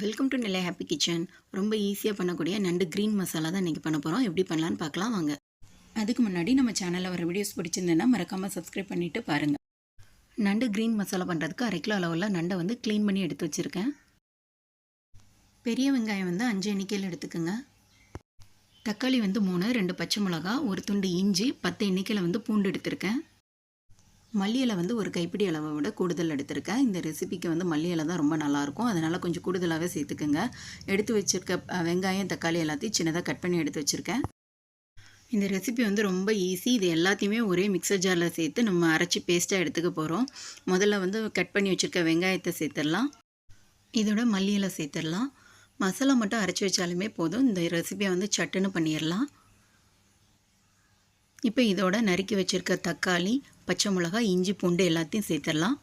Welcome to நிலை happy kitchen ரொம்ப ஈஸியாக பண்ணக்கூடிய நண்டு க்ரீன் மசாலா தான் இன்றைக்கி பண்ண போகிறோம் எப்படி பண்ணலான்னு பார்க்கலாம் வாங்க. அதுக்கு முன்னாடி நம்ம சேனலில் வர வீடியோஸ் பிடிச்சிருந்தேன்னா மறக்காமல் சப்ஸ்கிரைப் பண்ணிவிட்டு பாருங்கள் நண்டு க்ரீன் மசாலா பண்ணுறதுக்கு அரை கிலோ அளவில் நண்டை வந்து க்ளீன் பண்ணி எடுத்து வச்சுருக்கேன். பெரிய வெங்காயம் வந்து அஞ்சு எண்ணிக்கையில் எடுத்துக்கோங்க. தக்காளி வந்து மூணு ரெண்டு பச்சை மிளகா ஒரு துண்டு இஞ்சி பத்து எண்ணிக்கையில் வந்து பூண்டு எடுத்திருக்கேன். மல்லி இலை வந்து ஒரு கைப்பிடி அளவை விட கூடுதல் எடுத்திருக்கேன். இந்த ரெசிபிக்கு வந்து மல்லி இலை தான் ரொம்ப நல்லாயிருக்கும். அதனால் கொஞ்சம் கூடுதலாகவே சேர்த்துக்குங்க. எடுத்து வச்சுருக்க வெங்காயம் தக்காளி எல்லாத்தையும் சின்னதாக கட் பண்ணி எடுத்து வச்சுருக்கேன். இந்த ரெசிபி வந்து ரொம்ப ஈஸி இது எல்லாத்தையுமே ஒரே மிக்சர் ஜாரில் சேர்த்து நம்ம அரைச்சி பேஸ்ட்டாக எடுத்துக்க போகிறோம் முதல்ல வந்து கட் பண்ணி வச்சுருக்க வெங்காயத்தை சேர்த்துடலாம். இதோட மல்லி இலை சேர்த்துடலாம். மசாலா மட்டும் அரைச்சி வச்சாலுமே போதும். இந்த ரெசிபியை வந்து சட்டுன்னு பண்ணிடலாம். இப்போ இதோட நறுக்கி வச்சுருக்க தக்காளி பச்சை மிளகாய் இஞ்சி பூண்டு எல்லாத்தையும் சேர்த்துடலாம்.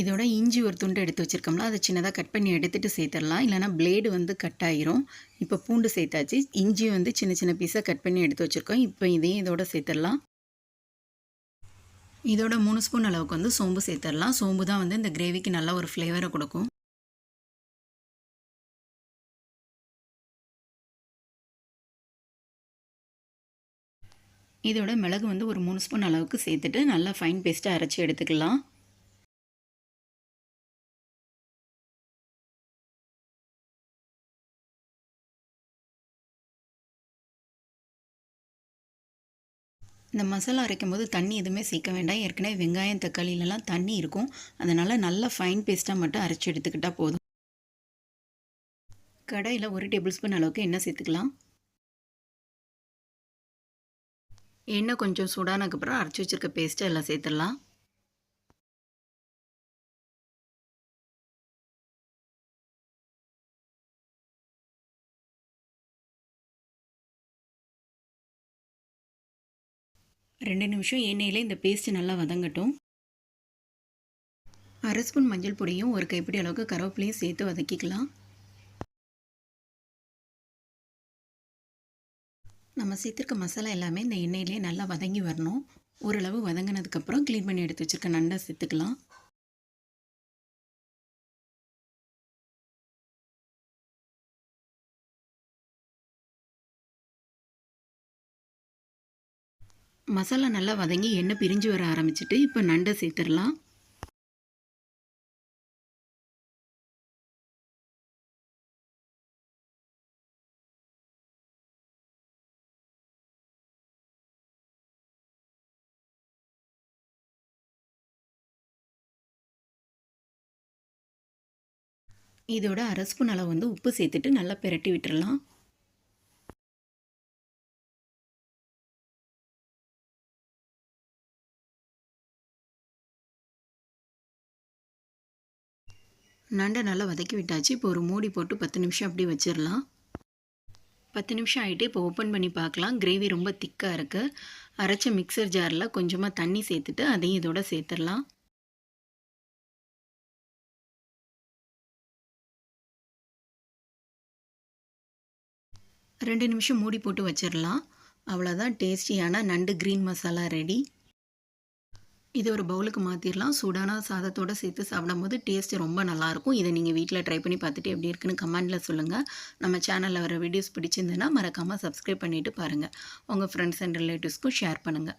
இதோட இஞ்சி ஒரு துண்டு எடுத்து வச்சுருக்கோம்ல அதை சின்னதாக கட் பண்ணி எடுத்துகிட்டு சேர்த்துடலாம். இல்லைனா பிளேடு வந்து கட் ஆயிரும். இப்போ பூண்டு சேர்த்தாச்சு. இஞ்சி வந்து சின்ன சின்ன பீஸாக கட் பண்ணி எடுத்து வச்சுருக்கோம். இப்போ இதையும் இதோட சேர்த்துடலாம். இதோட மூணு ஸ்பூன் அளவுக்கு வந்து சோம்பு சேர்த்துடலாம். சோம்பு தான் வந்து இந்த கிரேவிக்கு நல்ல ஒரு ஃப்ளேவரை கொடுக்கும். இதோட மிளகு வந்து ஒரு மூணு ஸ்பூன் அளவுக்கு சேர்த்துட்டு நல்லா ஃபைன் பேஸ்ட்டாக அரைச்சி எடுத்துக்கலாம். இந்த மசாலா அரைக்கும் போது தண்ணி எதுவுமே சேர்க்க வேண்டாம். ஏற்கனவே வெங்காயம் தக்காளியிலலாம் தண்ணி இருக்கும். அதனால் நல்லா ஃபைன் பேஸ்ட்டாக மட்டும் அரைச்சி எடுத்துக்கிட்டால் போதும். கடாயில் ஒரு டேபிள் ஸ்பூன் அளவுக்கு எண்ணெய் சேர்த்துக்கலாம். எண்ணெய் கொஞ்சம் சூடானதுக்கப்புறம் அரைச்சி வச்சிருக்க பேஸ்ட்டை எல்லாம் சேர்த்துடலாம். ரெண்டு நிமிஷம் எண்ணெயிலே இந்த பேஸ்ட்டு நல்லா வதங்கட்டும். அரை ஸ்பூன் மஞ்சள் பொடியும் ஒரு கைப்பிடி அளவுக்கு கருவேப்பிலையும் சேர்த்து வதக்கிக்கலாம். நம்ம சேர்த்துருக்க மசாலா எல்லாமே இந்த எண்ணெயிலே நல்லா வதங்கி வரணும். ஓரளவு வதங்கினதுக்கப்புறம் க்ளீன் பண்ணி எடுத்து வச்சுருக்க நண்டை சேர்த்துக்கலாம். மசாலா நல்லா வதங்கி எண்ணெய் பிரிஞ்சு வர ஆரம்பிச்சிட்டு இப்போ நண்டை சேர்த்துடலாம். இதோட அரை ஸ்பூன் அளவு வந்து உப்பு சேர்த்துட்டு நல்லா பிரட்டி விட்டுடலாம் நண்டை நல்லா வதக்கி விட்டாச்சு. இப்போ ஒரு மூடி போட்டு பத்து நிமிஷம் அப்படி வச்சிடலாம் பத்து நிமிஷம் ஆகிட்டு இப்போ ஓப்பன் பண்ணி பார்க்கலாம். கிரேவி ரொம்ப திக்காக இருக்குது அரைச்ச மிக்சர் ஜாரில் கொஞ்சமாக தண்ணி சேர்த்துட்டு அதையும் இதோட சேர்த்துடலாம் ரெண்டு நிமிஷம் மூடி போட்டு வச்சிடலாம் அவ்வளோதான் டேஸ்டியான நண்டு க்ரீன் மசாலா ரெடி. இது ஒரு பவுலுக்கு மாற்றிடலாம் சூடான சாதத்தோடு சேர்த்து சாப்பிடும்போது டேஸ்ட் ரொம்ப நல்லாயிருக்கும். இதை நீங்கள் வீட்டில் ட்ரை பண்ணி பார்த்துட்டு எப்படி இருக்குன்னு கமெண்டில் சொல்லுங்கள் நம்ம சேனலில் வர வீடியோஸ் பிடிச்சிருந்ததுன்னா மறக்காமல் சப்ஸ்கிரைப் பண்ணிவிட்டு பாருங்கள் உங்கள் ஃப்ரெண்ட்ஸ் அண்ட் ரிலேட்டிவ்ஸ்க்கும் ஷேர் பண்ணுங்கள்